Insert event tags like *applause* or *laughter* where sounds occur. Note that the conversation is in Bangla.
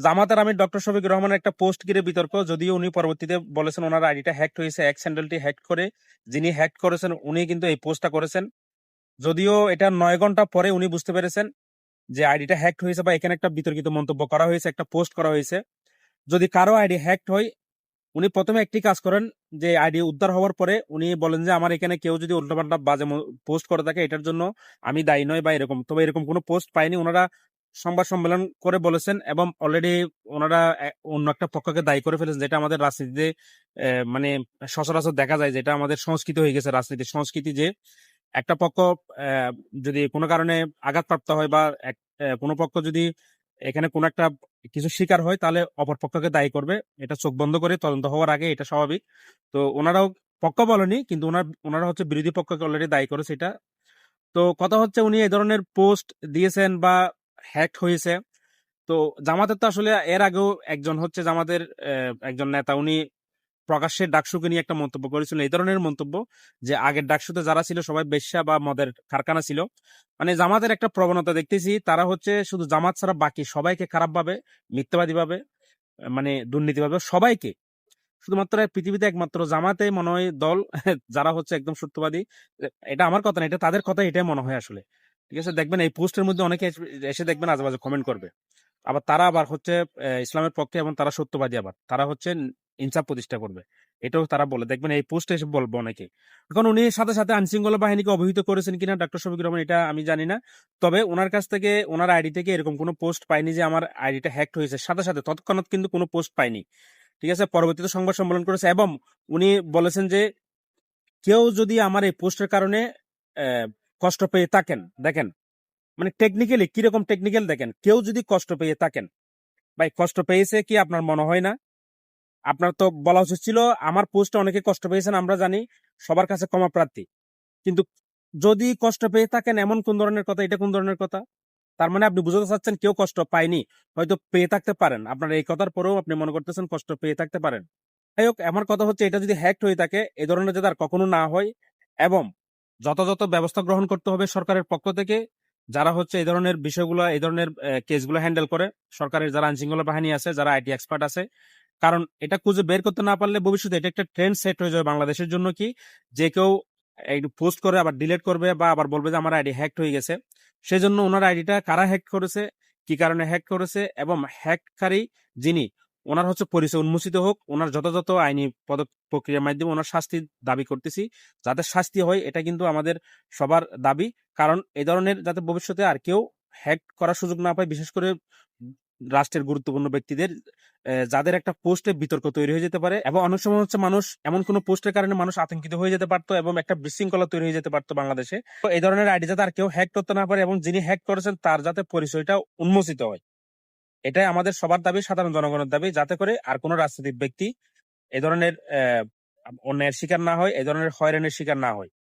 জামাতের আমির ডক্টর শফিকুর রহমানের একটা পোস্ট ঘিরে বিতর্ক, যদিও উনি পরবর্তীতে বলেছেন ওনার আইডিটা হ্যাক হয়েছে, এক স্যান্ডেলটি হ্যাক করে যিনি হ্যাক করেছেন, উনি কিন্তু এই পোস্টটা করেছেন। যদিও এটা নয় ঘণ্টা পরে উনি বুঝতে পেরেছেন যে আইডিটা হ্যাক হয়েছে বা এখানে একটা বিতর্কিত মন্তব্য করা হয়েছে, একটা পোস্ট করা হয়েছে। যদি কারও আইডি হ্যাক হয়, উনি প্রথমে একটি কাজ করেন যে আইডি উদ্ধার হওয়ার পরে উনি বলেন যে আমার এখানে কেউ যদি উল্টোপাল্টা বাজে পোস্ট করে থাকে, এটার জন্য আমি দায়ী নয় বা এরকম। তবে এরকম কোনো পোস্ট পাইনি ওনারা সংবাদ সম্মেলন করে বলেছেন এবং অলরেডি ওনারা অন্য একটা পক্ষকে দায়ী করে ফেলেছেন, যেটা আমাদের রাজনীতিতে মানে সচরাচর দেখা যায়, যেটা আমাদের সংস্কৃতি হয়ে গেছে রাজনীতির। সংস্কৃতি যে একটা পক্ষ যদি কোনো কারণে আঘাতপ্রাপ্ত হয় বা কোনো পক্ষ যদি এখানে কোনো একটা কিছু শিকার হয়, তাহলে অপর পক্ষকে দায়ী করবে। এটা চোখ বন্ধ করে তদন্ত হওয়ার আগে এটা স্বাভাবিক। তো ওনারাও পক্ষ বলেনি, কিন্তু ওনার, ওনারা হচ্ছে বিরোধী পক্ষকে অলরেডি দায়ী করেছে এটা। তো কথা হচ্ছে উনি এই ধরনের পোস্ট দিয়েছেন বা হ্যাক হয়েছে। তো জামাতের তো আসলে এর আগেও একজন হচ্ছে জামাতের একজন নেতা, উনি প্রকাশ্যে ডাকসুকে নিয়ে একটা মন্তব্য করেছিলেন। এই ধরনের মন্তব্য যে আগের ডাকসুতে যারা ছিল সবাই বেশ্যা বা মদের কারখানা ছিল। মানে জামাতের একটা প্রবণতা দেখতেছি, তারা হচ্ছে শুধু জামাত ছাড়া বাকি সবাইকে খারাপ ভাবে মিথ্যাবাদী ভাবে মানে দুর্নীতি ভাবে সবাইকে, শুধুমাত্র পৃথিবীতে একমাত্র জামাতে মনে হয় দল, *laughs* যারা হচ্ছে একদম সত্যবাদী এটা আমার কথা না, এটা তাদের কথা এটাই মনে হয় আসলে। ঠিক আছে? দেখবেন এই পোস্টের মধ্যে অনেকে এসে- দেখবেন আজেবাজে কমেন্ট করবে। আবার তারা আবার হচ্ছে ইসলামের পক্ষে এবং তারা সত্যবাদী আবার। তারা হচ্ছে ইনসাফ প্রতিষ্ঠা করবে। এটাও তারা বলে। দেখবেন এই পোস্টে এসে বলব অনেকে। এখন উনি সাথে সাথে আইনশৃঙ্খলা বাহিনীকে অবহিত করেছেন কিনা ডক্টর শফিকুর রহমান, এটা আমি জানি না। তবে ওনার কাছ থেকে, ওনার আইডি থেকে এরকম কোনো পোস্ট পাইনি যে আমার আইডিটা হ্যাক হয়েছে। সাথে সাথে, তৎক্ষণাৎ কিন্তু কোনো পোস্ট পাইনি। ঠিক আছে? পরবর্তীতে সংবাদ সম্মেলন করেছে এবং উনি বলেছেন যে, কেউ যদি আমার এই পোস্টের কারণে কষ্ট পেয়ে থাকেন, দেখেন। মানে টেকনিক্যালি কীরকম টেকনিক্যাল দেখেন, কেউ যদি কষ্ট পেয়ে থাকেন, ভাই কষ্ট পেয়েছে কি আপনার মনে হয় না? আপনার তো বলা উচিত ছিল, আমার পোস্টে অনেকে কষ্ট পেয়েছেন, আমরা জানি, সবার কাছে ক্ষমা প্রার্থী। কিন্তু যদি কষ্ট পেয়ে থাকেন, এমন কোন ধরনের কথা, এটা কোন ধরনের কথা? তার মানে আপনি বুঝতে চাচ্ছেন, কেউ কষ্ট পায়নি, হয়তো পেয়ে থাকতে পারেন। আপনার এই কথার পরেও আপনি মনে করতেছেন, কষ্ট পেয়ে থাকতে পারেন। যাই হোক, আমার কথা হচ্ছে, এটা যদি হ্যাক হয়ে থাকে, এ ধরনের যাতে আর কখনো না হয়, এবং যথাযথ ব্যবস্থা গ্রহণ করতে হবে সরকারের পক্ষ থেকে। যারা হচ্ছে এই ধরনের বিষয়গুলো, এই ধরনের কেসগুলো হ্যান্ডেল করে, সরকারের যারা আইনশৃঙ্খলা বাহিনী আছে, যারা আইটি এক্সপার্ট আছে, কারণ এটা খুঁজে বের করতে না পারলে ভবিষ্যতে এটা একটা ট্রেন্ড সেট হয়ে যাবে বাংলাদেশের জন্য কি, যে কেউ পোস্ট করে, আবার ডিলিট করবে বা আবার বলবে যে, আমার আইডি হ্যাক হয়ে গেছে। সেজন্য ওনার আইডিটা কারা হ্যাক করেছে, কি কারণে হ্যাক করেছে এবং হ্যাককারী যিনি ওনার হচ্ছে পরিচয় উন্মোচিত হোক, ওনার যথাযথ আইনি পদক প্রক্রিয়ার মাধ্যমে ওনার শাস্তি দাবি করতেছি। যাতে শাস্তি হয়, এটা কিন্তু আমাদের সবার দাবি। কারণ এ ধরনের যাতে ভবিষ্যতে আর কেউ হ্যাক করার সুযোগ না পায়, বিশেষ করে রাষ্ট্রের গুরুত্বপূর্ণ ব্যক্তিদের যাদের একটা পোস্টে বিতর্ক তৈরি হয়ে যেতে পারে এবং অনেক সময় হচ্ছে মানুষ এমন কোনো পোস্টের কারণে মানুষ আতঙ্কিত হয়ে যেতে পারতো এবং একটা বিশৃঙ্খলা তৈরি হয়ে যেতে পারতো বাংলাদেশে। তো এই ধরনের আইডি যাতে আর কেউ হ্যাক করতে না পারে এবং যিনি হ্যাক করেছেন, তার যাতে পরিচয়টা উন্মোচিত হয়। এটাই আমাদের সবার দাবি, সাধারণ জনগণের দাবি, যাতে করে আর কোনো রাজনৈতিক ব্যক্তি এ ধরনের অন্যায়ের শিকার না হয়, এ ধরনের হয়রানির শিকার না হয়।